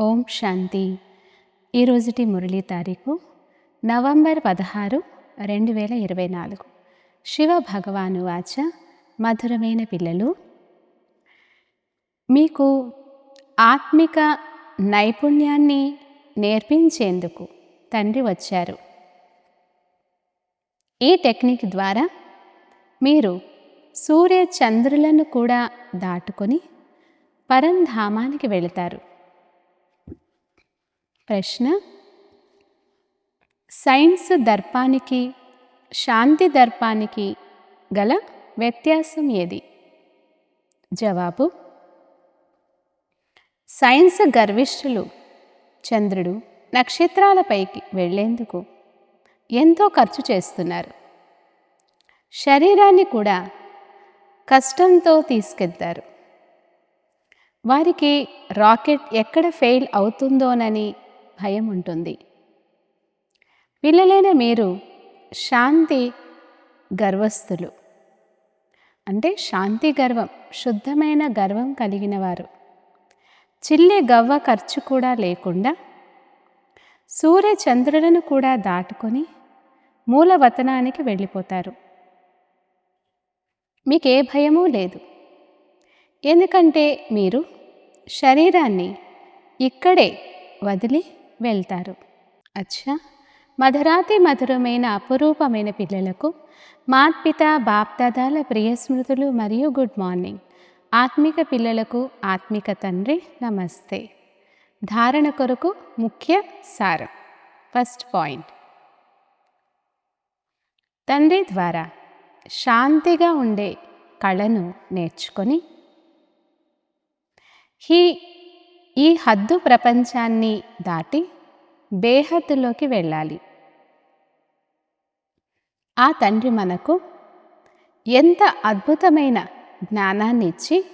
ఓం శాంతి. ఈరోజుటి మురళీ తారీఖు నవంబర్ పదహారు రెండు వేల ఇరవై నాలుగు. శివ భగవాను వాచ మధురమైన పిల్లలు. మీకు ఆత్మిక నైపుణ్యాన్ని నేర్పించేందుకు తండ్రి వచ్చారు. ఈ టెక్నిక్ ద్వారా మీరు సూర్య చంద్రులను కూడా దాటుకొని పరంధామానికి వెళతారు. ప్రశ్న. సైన్స్ దర్పానికి శాంతి దర్పానికి గల వ్యత్యాసం ఏది? జవాబు సైన్స్ గర్విష్ఠులు చంద్రుడు నక్షత్రాలపైకి వెళ్ళేందుకు ఎంతో ఖర్చు చేస్తున్నారు. శరీరాన్ని కూడా కష్టంతో తీసుకెళ్తారు. వారికి రాకెట్ ఎక్కడ ఫెయిల్ అవుతుందోనని భయం ఉంటుంది పిల్లలైన మీరు శాంతి గర్వస్థులు. అంటే శాంతి గర్వం శుద్ధమైన గర్వం కలిగిన వారు. చిల్లె గవ్వ ఖర్చు కూడా లేకుండా సూర్య చంద్రులను కూడా దాటుకొని మూలవతనానికి వెళ్ళిపోతారు. మీకే భయమూ లేదు. ఎందుకంటే మీరు శరీరాన్ని ఇక్కడే వదిలి వెళ్తారు. అచ్చా! మధురాతి మధురమైన అపురూపమైన పిల్లలకు మాత్పిత బాప్దాదాల ప్రియ స్మృతులు మరియు గుడ్ మార్నింగ్. ఆత్మిక పిల్లలకు ఆత్మిక తండ్రి నమస్తే. ధారణ కొరకు ముఖ్య సారం. First point. తండ్రి ద్వారా శాంతిగా ఉండే కళను నేర్చుకొని హీ ఈ హద్దు ప్రపంచాన్ని దాటి బేహద్దులోకి వెళ్ళాలి. ఆ తండ్రి మనకు ఎంత అద్భుతమైన జ్ఞానాన్ని ఇచ్చి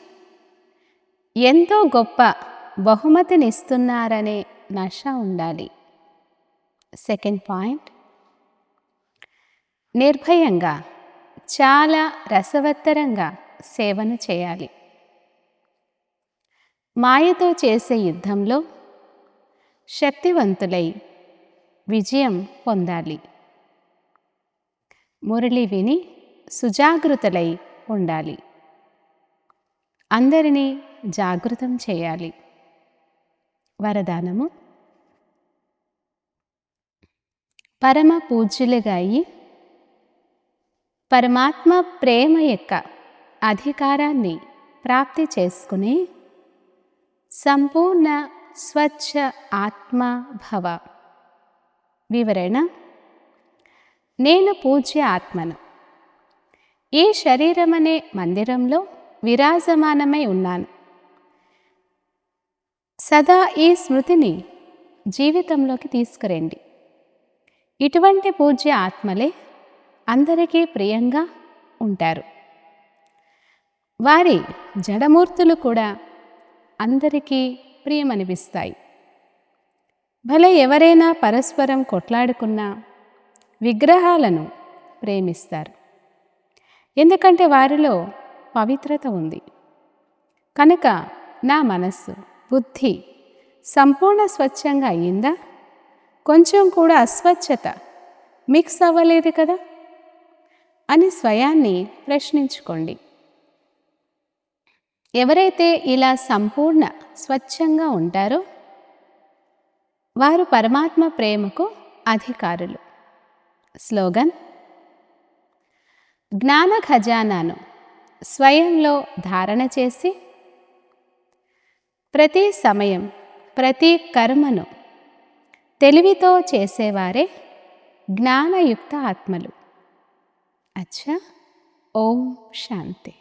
ఎంతో గొప్ప బహుమతినిస్తున్నారనే నష ఉండాలి. Second point. నిర్భయంగా చాలా రసవత్తరంగా సేవను చేయాలి. మాయతో చేసే యుద్ధంలో శక్తివంతులై విజయం పొందాలి. మురళి విని సుజాగృతులై ఉండాలి. అందరినీ జాగృతం చేయాలి. వరదానము. పరమ పూజ్యులుగా అయి పరమాత్మ ప్రేమ యొక్క అధికారాన్ని ప్రాప్తి చేసుకుని సంపూర్ణ స్వచ్ఛ ఆత్మ భవ. వివరణ నేను పూజ్య ఆత్మను. ఈ శరీరం అనే మందిరంలో విరాజమానమై ఉన్నాను. సదా ఈ స్మృతిని జీవితంలోకి తీసుకురండి. ఇటువంటి పూజ్య ఆత్మలే అందరికీ ప్రియంగా ఉంటారు. వారి జడమూర్తులు కూడా అందరికీ ప్రియమనిపిస్తాయి. భలే ఎవరైనా పరస్పరం కొట్లాడుకున్నా విగ్రహాలను ప్రేమిస్తారు. ఎందుకంటే వారిలో పవిత్రత ఉంది. కనుక నా మనస్సు బుద్ధి సంపూర్ణ స్వచ్ఛంగా అయ్యిందా? కొంచెం కూడా అస్వచ్ఛత మిక్స్ అవ్వలేదు కదా? అని స్వయాన్ని ప్రశ్నించుకోండి. ఎవరైతే ఇలా సంపూర్ణ స్వచ్ఛంగా ఉంటారో వారు పరమాత్మ ప్రేమకు అధికారులు. స్లోగన్ జ్ఞాన ఖజానాను స్వయంలో ధారణ చేసి ప్రతి సమయం ప్రతి కర్మను తెలివితో చేసేవారే జ్ఞానయుక్త ఆత్మలు. అచ్చా ఓం శాంతి.